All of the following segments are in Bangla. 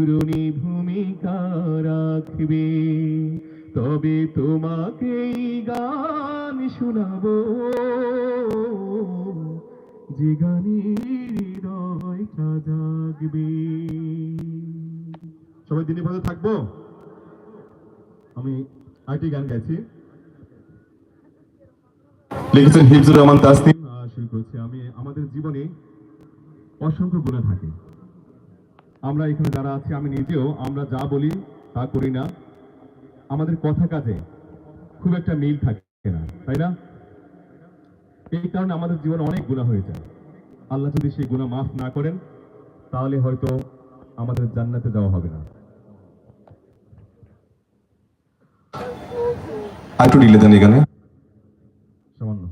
অগ্রণী ভূমিকা রাখবে। তবে তোমাকেই গান শোনাবো। যে গানের হৃদয়টা জাগবে। সবাই দিনে ভালো থাকব? আমি আরেকটি গান গাইছি। লিখেছেন হিফজুর রহমান তাসনিম। শুরু করছি আমি আমাদের জীবনে অসংখ্য গুণা থাকে। আমরা এখানে যারা আছি আমি নিজেও আমরা যা বলি তা করি না। আমাদের কথা কাজে খুব একটা মিল থাকে না তাই না? এই কারণে আমাদের জীবনে অনেক গুণা হয়ে যায়। আল্লাহ যদি সেই গুণা মাফ না করেন তাহলে হয়তো আমাদের জান্নাতে যাওয়া হবে না। একটু দেন এখানে। সামান্য।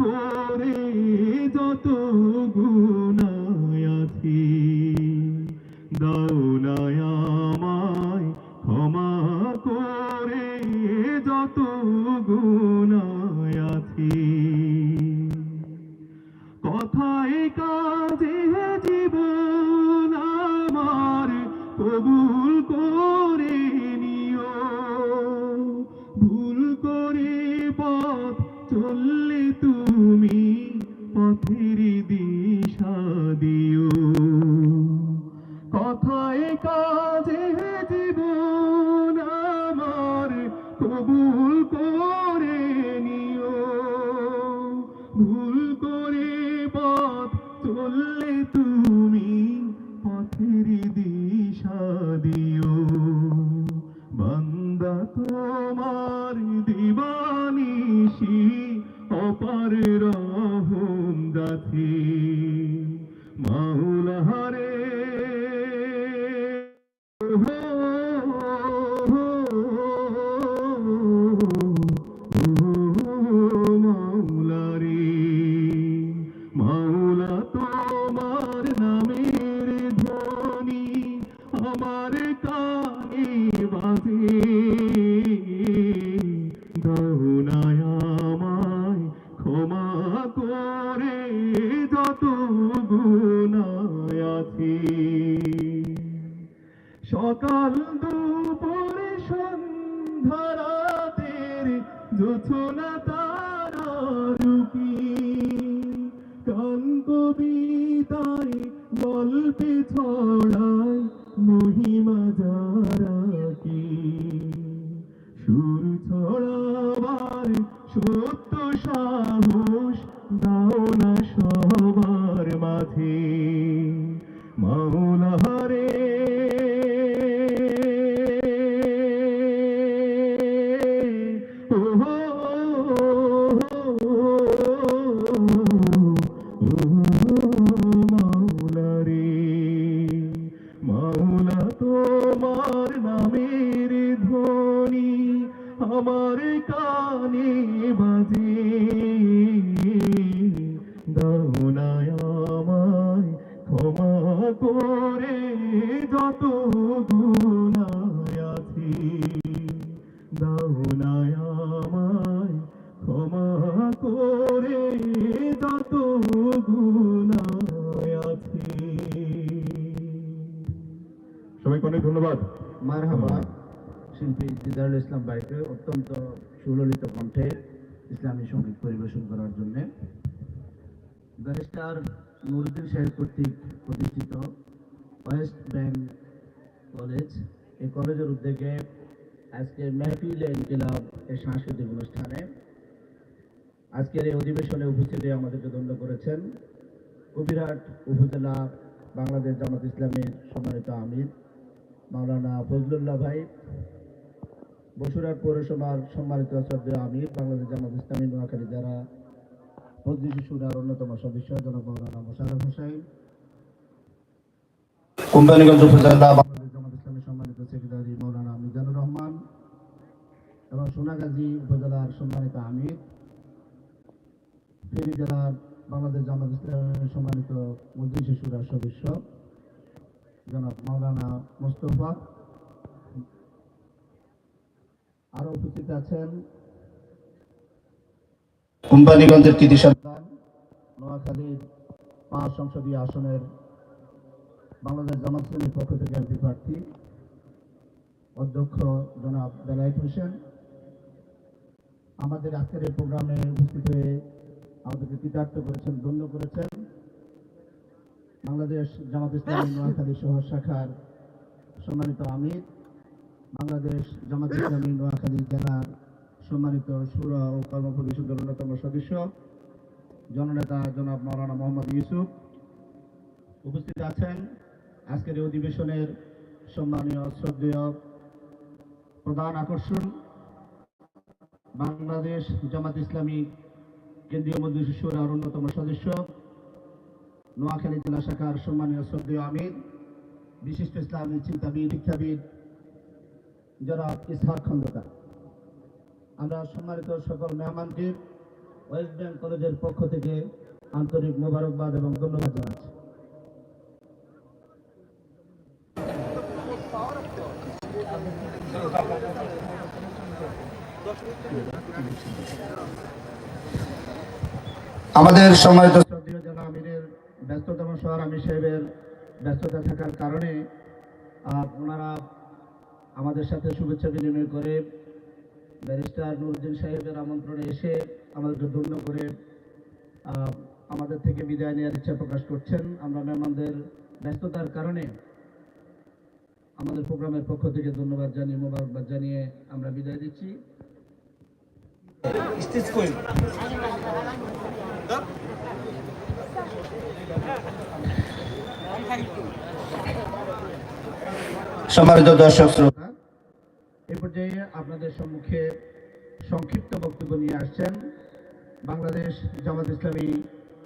করে যত গুনায় আছি দাওলায় আমায় ক্ষমা করে যত গুনায় আছি। কথায় কাজে জীবন আমার কবুল পথের দিশা দিও। কথায় কাজে জীবন আমার কবুল করে নিও। ভুল করে পথ চললে তুমি পথের দিশা দিও। আমার কানে বাজে। দৌনায় আমায় ক্ষমা করে যত গুনায় আছি। সকাল দুপুরে সন্ধ্যা রাতের জোছনা তারা রূপী গান কবিতায় গল্পে ছড়ায় Father. আমার কানে বাজে। আমায় ক্ষমা করে যত গুনায় আছে দাওনায় দিদারুল ইসলাম ভাইকে অত্যন্ত সুললিত কণ্ঠে ইসলামী সংগীত পরিবেশন করার জন্য ব্যারিস্টার নুরুদ্দিন সাহেব কর্তৃক প্রতিষ্ঠিত ওয়েস্ট ব্যাংক কলেজ। এই কলেজের উদ্যোগে আজকে মেহফিল ইনকিলাব এর সাংস্কৃতিক অনুষ্ঠানে আজকের এই অধিবেশনে উপস্থিত আমাদেরকে ধন্য করেছেন কবিরাট উপজেলা বাংলাদেশ জামাত ইসলামের সম্মানিত আমির মাওলানা ফজলুল্লাহ ভাই। বসুরহাট পৌরসভার সম্মানিত শ্রদ্ধেয় আমির বাংলাদেশ জামাত ইসলামী নোয়াখালী যারা মজলিস সুরার অন্যতম সদস্য জনাব মৌলানা মোশারফ হোসেন। কোম্পানিগঞ্জ উপজেলা বাংলাদেশ জামাত ইসলামী সম্মানিত সেক্রেটারি মৌলানা মিজানুর রহমান এবং সোনাগাজী উপজেলার সম্মানিত আমির ফেনী জেলার বাংলাদেশ জামাত ইসলামের সম্মানিত মজলিস সুরার সদস্য জনাব মাওলানা মোস্তফা আরও উপস্থিত আছেন কোম্পানিগঞ্জের কৃতি সন্তান নোয়াখালীর পাঁচ সংসদীয় আসনের বাংলাদেশ জামাত পক্ষ থেকে এমপি প্রার্থী অধ্যক্ষ জনাব বেলায়েত হোসেন। আমাদের আজকের এই প্রোগ্রামে উপস্থিত হয়ে আমাদেরকে কৃতার্থ করেছেন ধন্য করেছেন বাংলাদেশ জামাত ইসলামী নোয়াখালী শহর শাখার সম্মানিত আমির। বাংলাদেশ জামাত ইসলামী নোয়াখালী জেলার সম্মানিত সুর ও কর্ম পরিষদের অন্যতম সদস্য জননেতা জনাব মৌলানা মোহাম্মদ ইউসুফ উপস্থিত আছেন। আজকের এই অধিবেশনের সম্মানীয়, শ্রদ্ধেয় প্রধান আকর্ষণ বাংলাদেশ জামাত ইসলামী কেন্দ্রীয় মজলিস সুরার অন্যতম সদস্য, নোয়াখালী জেলা শাখার সম্মানীয় শ্রদ্ধেয় আমির, বিশিষ্ট ইসলামী চিন্তাবিদ, শিক্ষাবিদ জনাব ইসহাক খন্দকার আমরা সম্মানিত সকল মেহমানকে ওয়েস্ট ব্যাংক কলেজের পক্ষ থেকে আন্তরিক মোবারকবাদ এবং ধন্যবাদ জানাচ্ছি। আমাদের সম্মানিত শ্রদ্ধেয় জেলা আমিরের ব্যস্ততম শহর আমির সাহেবের ব্যস্ততা থাকার কারণে ওনারা আমাদের সাথে শুভেচ্ছা বিনিময় করে ব্যারিস্টার নুরুদ্দিন সাহেবের আমন্ত্রণে এসে আমাদেরকে ধন্য করে আমাদের থেকে বিদায় নেওয়ার ইচ্ছা প্রকাশ করছেন। আমরা মেহমানদের ব্যস্ততার কারণে আমাদের প্রোগ্রামের পক্ষ থেকে ধন্যবাদ জানিয়ে মোবারকবাদ জানিয়ে আমরা বিদায় দিচ্ছি সম্মানিত দর্শক শ্রোতা এই পর্যায়ে আপনাদের সম্মুখে সংক্ষিপ্ত বক্তব্য নিয়ে আসছেন বাংলাদেশ জামাত ইসলামী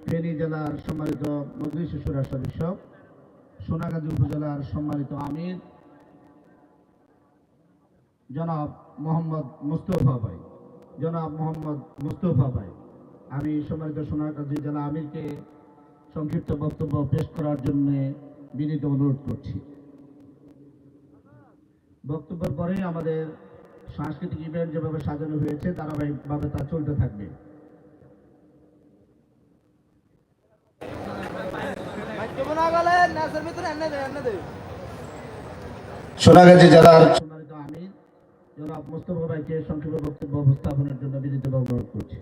ফেনী জেলার সম্মানিত মজলিস সুরার সদস্য, সোনাগাজী উপজেলার সম্মানিত আমির, জনাব মোহাম্মদ মুস্তফা ভাই। জনাব মোহাম্মদ মুস্তফা ভাই, আমি সম্মানিত সোনাগাজী জেলা আমিরকে সংক্ষিপ্ত বক্তব্য পেশ করার জন্য বিনীত অনুরোধ করছি। বক্তব্যের পরেই আমাদের সাংস্কৃতিক ইভেন্ট যেভাবে সাজানো হয়েছে ধারাবাহিকভাবে তা চলতে থাকবে। সোনাগাজী জেলার সম্মানিত আমির জনাব মোস্তফা ভাইকে সংক্ষিপ্ত বক্তব্য উপস্থাপনের জন্য বিনীত অনুরোধ করছি।